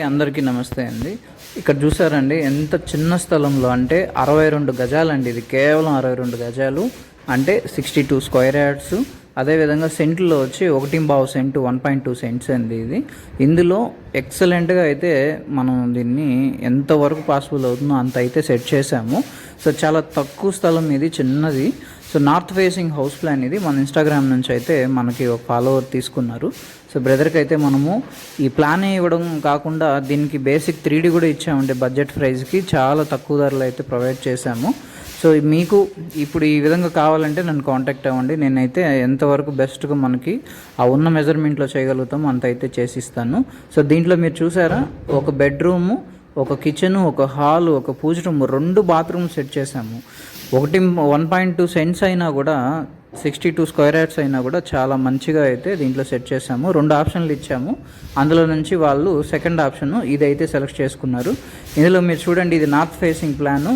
అందరికీ నమస్తే అండి. ఇక్కడ చూసారండి ఎంత చిన్న స్థలంలో అంటే అరవై రెండు గజాలండి. ఇది కేవలం అరవై రెండు గజాలు. అంటే సిక్స్టీ టూ స్క్వేర్ యార్డ్స్. అదేవిధంగా సెంట్లో వచ్చి ఒకటి బావు cent one point two cents అండి ఇది. ఇందులో ఎక్సలెంట్గా అయితే మనం దీన్ని ఎంతవరకు పాసిబుల్ అవుతుందో అంత అయితే సెట్ చేసాము సో చాలా తక్కువ స్థలం ఇది చిన్నది. So north facing house plan ఇది. మన ఇన్స్టాగ్రామ్ నుంచి అయితే మనకి ఒక ఫాలోవర్ తీసుకున్నారు. సో బ్రదర్కి అయితే మనము ఈ ప్లాన్ ఇవ్వడం కాకుండా దీనికి బేసిక్ త్రీ కూడా ఇచ్చామంటే బడ్జెట్ ప్రైస్కి చాలా తక్కువ ధరలో అయితే ప్రొవైడ్ చేశాము. సో మీకు ఇప్పుడు ఈ విధంగా కావాలంటే నన్ను కాంటాక్ట్ అవ్వండి. నేనైతే ఎంతవరకు బెస్ట్గా మనకి ఆ ఉన్న మెజర్మెంట్లో చేయగలుగుతామో అంత అయితే చేసిస్తాను. సో దీంట్లో మీరు చూసారా? ఒక బెడ్రూము ఒక కిచెను ఒక హాల్ ఒక పూజ రూమ్ రెండు బాత్రూమ్ సెట్ చేసాము ఒకటి వన్ పాయింట్ టూ సెంట్స్ అయినా కూడా సిక్స్టీ టూ స్క్వేర్ యార్డ్స్ అయినా కూడా చాలా మంచిగా అయితే దీంట్లో సెట్ చేసాము రెండు ఆప్షన్లు ఇచ్చాము. అందులో నుంచి వాళ్ళు సెకండ్ ఆప్షన్ ఇదైతే సెలెక్ట్ చేసుకున్నారు. ఇందులో మీరు చూడండి ఇది నార్త్ ఫేసింగ్ ప్లాను.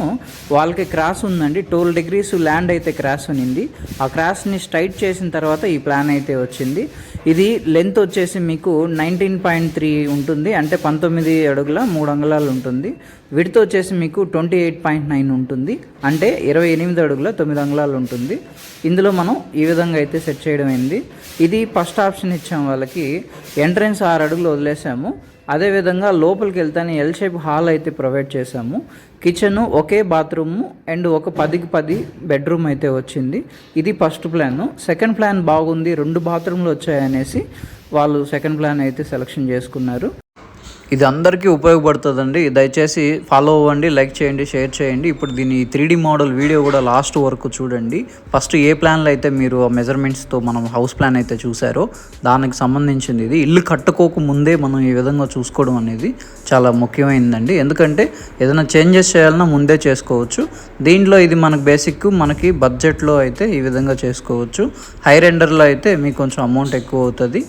వాళ్ళకి క్రాస్ ఉందండి. ట్వెల్వ్ డిగ్రీస్ ల్యాండ్ అయితే క్రాస్ ఉన్నింది ఆ క్రాస్ని స్ట్రైట్ చేసిన తర్వాత ఈ ప్లాన్ అయితే వచ్చింది. ఇది లెంత్ వచ్చేసి మీకు నైన్టీన్ పాయింట్ త్రీ ఉంటుంది. అంటే పంతొమ్మిది అడుగుల మూడు అంగుళాలు ఉంటుంది. విడత వచ్చేసి మీకు ట్వంటీ ఎయిట్ పాయింట్ నైన్ ఉంటుంది. అంటే ఇరవై ఎనిమిది అడుగుల తొమ్మిది అంగుళాలు ఉంటుంది. ఇందులో మనం ఈ విధంగా అయితే సెట్ చేయడం అయింది. ఇది ఫస్ట్ ఆప్షన్ ఇచ్చాం వాళ్ళకి. ఎంట్రన్స్ ఆరు అడుగులు వదిలేసాము. అదేవిధంగా లోపలికి వెళ్తానే ఎల్ షేప్ హాల్ అయితే ప్రొవైడ్ చేశాము. కిచెన్ ఒకే బాత్రూము అండ్ ఒక పదికి పది బెడ్రూమ్ అయితే వచ్చింది. ఇది ఫస్ట్ ప్లాన్ సెకండ్ ప్లాన్ బాగుంది. రెండు బాత్రూమ్లు వచ్చాయనేసి వాళ్ళు సెకండ్ ప్లాన్ అయితే సెలెక్షన్ చేసుకున్నారు. ఇది అందరికీ ఉపయోగపడుతుందండి. దయచేసి ఫాలో అవ్వండి లైక్ చేయండి షేర్ చేయండి. ఇప్పుడు దీని త్రీ మోడల్ వీడియో కూడా లాస్ట్ వరకు చూడండి. ఫస్ట్ ఏ ప్లాన్లో అయితే మీరు ఆ మెజర్మెంట్స్తో మనం హౌస్ ప్లాన్ అయితే చూసారో దానికి సంబంధించింది ఇది. ఇల్లు కట్టుకోక ముందే మనం ఈ విధంగా చూసుకోవడం అనేది చాలా ముఖ్యమైనదండి ఎందుకంటే ఏదైనా చేంజెస్ చేయాలన్నా ముందే చేసుకోవచ్చు. దీంట్లో ఇది మనకు బేసిక్ మనకి బడ్జెట్లో అయితే ఈ విధంగా చేసుకోవచ్చు. హై రెండర్లో అయితే మీకు కొంచెం అమౌంట్ ఎక్కువ అవుతుంది.